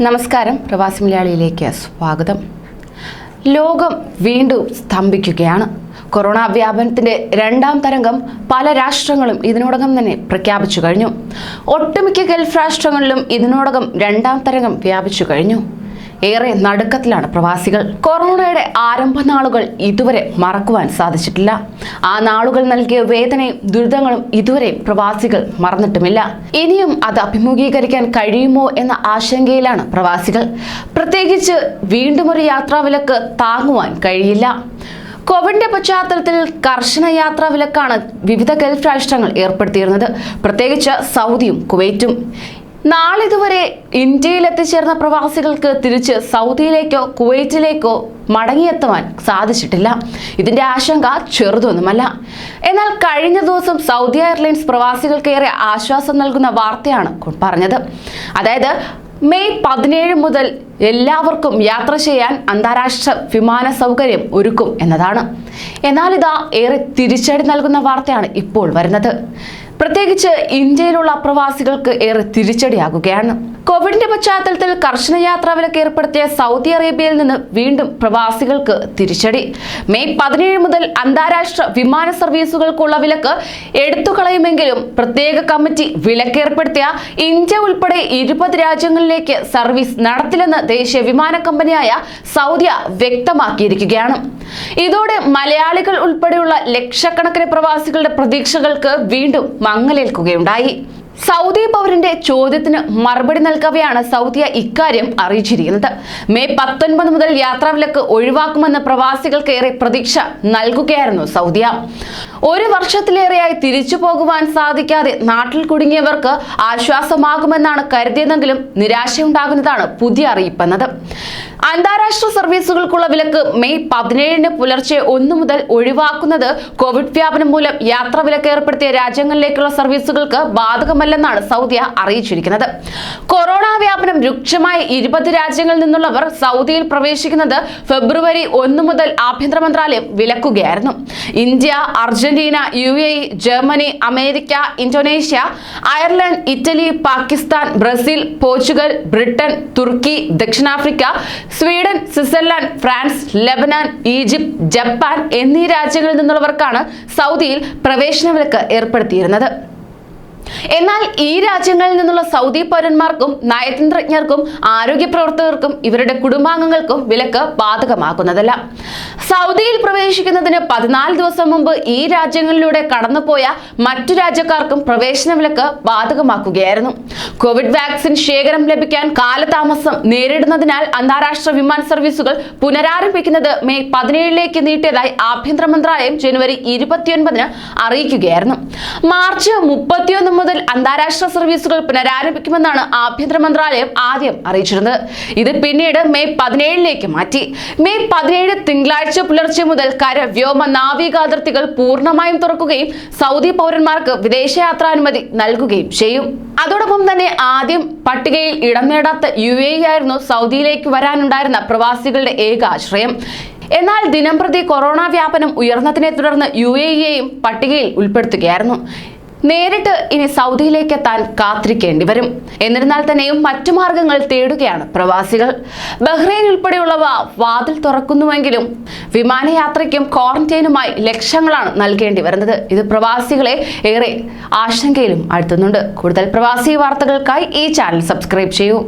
നമസ്കാരം. പ്രവാസി മലയാളിയിലേക്ക് സ്വാഗതം. ലോകം വീണ്ടും സ്തംഭിക്കുകയാണ്. കൊറോണ വ്യാപനത്തിന്റെ രണ്ടാം തരംഗം പല രാഷ്ട്രങ്ങളും ഇതിനോടകം തന്നെ പ്രഖ്യാപിച്ചു കഴിഞ്ഞു. ഒട്ടുമിക്ക ഗൾഫ് രാഷ്ട്രങ്ങളിലും ഇതിനോടകം രണ്ടാം തരംഗം വ്യാപിച്ചു കഴിഞ്ഞു. ഏറെ നടുക്കത്തിലാണ് പ്രവാസികൾ. കൊറോണയുടെ ആരംഭ നാളുകൾ ഇതുവരെ മറക്കുവാൻ സാധിച്ചിട്ടില്ല. ആ നാളുകൾ നൽകിയ വേദനയും ദുരിതങ്ങളും ഇതുവരെ പ്രവാസികൾ മറന്നിട്ടുമില്ല. ഇനിയും അത് അഭിമുഖീകരിക്കാൻ കഴിയുമോ എന്ന ആശങ്കയിലാണ് പ്രവാസികൾ. പ്രത്യേകിച്ച് വീണ്ടും ഒരു യാത്രാവിലക്ക് താങ്ങുവാൻ കഴിയില്ല. കോവിഡിന്റെ പശ്ചാത്തലത്തിൽ കർശന യാത്രാ വിലക്കാണ് വിവിധ ഗൾഫ് രാഷ്ട്രങ്ങൾ ഏർപ്പെടുത്തിയിരുന്നത്. പ്രത്യേകിച്ച് സൗദിയും കുവൈറ്റും. നാളിതുവരെ ഇന്ത്യയിൽ എത്തിച്ചേർന്ന പ്രവാസികൾക്ക് തിരിച്ച് സൗദിയിലേക്കോ കുവൈറ്റിലേക്കോ മടങ്ങിയെത്തുവാൻ സാധിച്ചിട്ടില്ല. ഇതിന്റെ ആശങ്ക ചെറുതൊന്നുമല്ല. എന്നാൽ കഴിഞ്ഞ ദിവസം സൗദി എയർലൈൻസ് പ്രവാസികൾക്കേറെ ആശ്വാസം നൽകുന്ന വാർത്തയാണ് പറഞ്ഞത്. അതായത് മെയ് പതിനേഴ് മുതൽ എല്ലാവർക്കും യാത്ര ചെയ്യാൻ അന്താരാഷ്ട്ര വിമാന സൗകര്യം ഒരുക്കും എന്നതാണ്. എന്നാൽ ഇതാ ഏറെ തിരിച്ചടി നൽകുന്ന വാർത്തയാണ് ഇപ്പോൾ വരുന്നത്. പ്രത്യേകിച്ച് ഇന്ത്യയിലുള്ള അപ്രവാസികൾക്ക് ഏറെ തിരിച്ചടിയാകുകയാണ്. കോവിഡിന്റെ പശ്ചാത്തലത്തിൽ കർശന യാത്രാ വിലക്ക് ഏർപ്പെടുത്തിയ സൗദി അറേബ്യയിൽ നിന്ന് വീണ്ടും പ്രവാസികൾക്ക് തിരിച്ചടി. മെയ് പതിനേഴ് മുതൽ അന്താരാഷ്ട്ര വിമാന സർവീസുകൾക്കുള്ള വിലക്ക് എടുത്തു കളയുമെങ്കിലും പ്രത്യേക കമ്മിറ്റി വിലക്ക് ഏർപ്പെടുത്തിയ ഇന്ത്യ ഉൾപ്പെടെ ഇരുപത് രാജ്യങ്ങളിലേക്ക് സർവീസ് നടത്തില്ലെന്ന് ദേശീയ വിമാന കമ്പനിയായ സൗദിയ വ്യക്തമാക്കിയിരിക്കുകയാണ്. ഇതോടെ മലയാളികൾ ഉൾപ്പെടെയുള്ള ലക്ഷക്കണക്കിന് പ്രവാസികളുടെ പ്രതീക്ഷകൾക്ക് വീണ്ടും മങ്ങലേൽക്കുകയുണ്ടായി. സൗദി പൗരന്റെ ചോദ്യത്തിന് മറുപടി നൽകവെയാണ് സൗദിയ ഇക്കാര്യം അറിയിച്ചിരിക്കുന്നത്. മെയ് പത്തൊൻപത് മുതൽ യാത്രാവിലക്ക് ഒഴിവാക്കുമെന്ന് പ്രവാസികൾക്ക് ഏറെ പ്രതീക്ഷ നൽകുകയായിരുന്നു സൗദിയ. ഒരു വർഷത്തിലേറെയായി തിരിച്ചു പോകുവാൻ സാധിക്കാതെ നാട്ടിൽ കുടുങ്ങിയവർക്ക് ആശ്വാസമാകുമെന്നാണ് കരുതിയതെങ്കിലും നിരാശയുണ്ടാകുന്നതാണ് പുതിയ അറിയിപ്പെന്നത്. അന്താരാഷ്ട്ര സർവീസുകൾക്കുള്ള വിലക്ക് മെയ് പതിനേഴിന് പുലർച്ചെ ഒന്ന് മുതൽ ഒഴിവാക്കുന്നത് കോവിഡ് വ്യാപനം മൂലം യാത്രാ വിലക്ക് ഏർപ്പെടുത്തിയ രാജ്യങ്ങളിലേക്കുള്ള സർവീസുകൾക്ക് ബാധകമല്ലെന്നാണ് സൗദി അറിയിച്ചിരിക്കുന്നത്. കൊറോണ വ്യാപനം രൂക്ഷമായ ഇരുപത് രാജ്യങ്ങളിൽ നിന്നുള്ളവർ സൗദിയിൽ പ്രവേശിക്കുന്നത് ഫെബ്രുവരി ഒന്ന് മുതൽ ആഭ്യന്തര മന്ത്രാലയം വിലക്കുകയായിരുന്നു. India Argentina U Germany America Indonesia Ireland Italy Pakistan Brazil Portugal Britain തുർക്കി ദക്ഷിണാഫ്രിക്ക Sweden Switzerland France Lebanon Egypt Japan എന്നീ രാജ്യങ്ങളിൽ നിന്നുള്ളവർക്കാണ് സൗദിയിൽ പ്രവേശന വിലക്ക് ഏർപ്പെടുത്തിയിരുന്നത്. എന്നാൽ ഈ രാജ്യങ്ങളിൽ നിന്നുള്ള സൗദി പൗരന്മാർക്കും നയതന്ത്രജ്ഞർക്കും ആരോഗ്യ പ്രവർത്തകർക്കും ഇവരുടെ കുടുംബാംഗങ്ങൾക്കും വിലക്ക് ബാധകമാക്കുന്നതല്ല സൗദിയിൽ പ്രവേശിക്കുന്നതിന് പതിനാല് ദിവസം മുമ്പ് ഈ രാജ്യങ്ങളിലൂടെ കടന്നുപോയ മറ്റു രാജ്യക്കാർക്കും പ്രവേശന വിലക്ക് ബാധകമാക്കുകയായിരുന്നു. കോവിഡ് വാക്സിൻ ശേഖരം ലഭിക്കാൻ കാലതാമസം നേരിടുന്നതിനാൽ അന്താരാഷ്ട്ര വിമാന സർവീസുകൾ പുനരാരംഭിക്കുന്നത് മെയ് പതിനേഴിലേക്ക് നീട്ടിയതായി ആഭ്യന്തര മന്ത്രാലയം ജനുവരി ഇരുപത്തിയൊൻപതിന് അറിയിക്കുകയായിരുന്നു. മാർച്ച് മുപ്പത്തിയൊന്ന് മുതൽ അന്താരാഷ്ട്ര സർവീസുകൾ പുനരാരംഭിക്കുമെന്നാണ് ആഭ്യന്തര മന്ത്രാലയം ആദ്യം അറിയിച്ചിരുന്നത്. ഇത് പിന്നീട് മെയ് പതിനേഴിലേക്ക് മാറ്റി. മെയ് പതിനേഴ് തിങ്കളാഴ്ച പുലർച്ചെ മുതൽ കര വ്യോമ നാവിക അതിർത്തികൾ പൂർണമായും തുറക്കുകയും സൗദി പൗരന്മാർക്ക് വിദേശയാത്രാനുമതി നൽകുകയും ചെയ്യും. അതോടൊപ്പം തന്നെ ആദ്യം പട്ടികയിൽ ഇടം നേടാത്ത യു എ ആയിരുന്നു സൗദിയിലേക്ക് വരാനുണ്ടായിരുന്ന പ്രവാസികളുടെ ഏക ആശ്രയം. എന്നാൽ ദിനംപ്രതി കൊറോണ വ്യാപനം ഉയർന്നതിനെ തുടർന്ന് യു എയെയും പട്ടികയിൽ ഉൾപ്പെടുത്തുകയായിരുന്നു. നേരിട്ട് ഇനി സൗദിയിലേക്ക് എത്താൻ കാത്തിരിക്കേണ്ടി വരും. എന്നിരുന്നാൽ തന്നെയും മറ്റു മാർഗങ്ങൾ തേടുകയാണ് പ്രവാസികൾ. ബഹ്റൈൻ ഉൾപ്പെടെയുള്ളവ വാതിൽ തുറക്കുന്നുവെങ്കിലും വിമാനയാത്രയ്ക്കും ക്വാറന്റൈനുമായി ലക്ഷങ്ങളാണ് നൽകേണ്ടി വരുന്നത്. ഇത് പ്രവാസികളെ ഏറെ ആശങ്കയിലും ആഴ്ത്തുന്നുണ്ട് കൂടുതൽ പ്രവാസി വാർത്തകൾക്കായി ഈ ചാനൽ സബ്സ്ക്രൈബ് ചെയ്യൂ.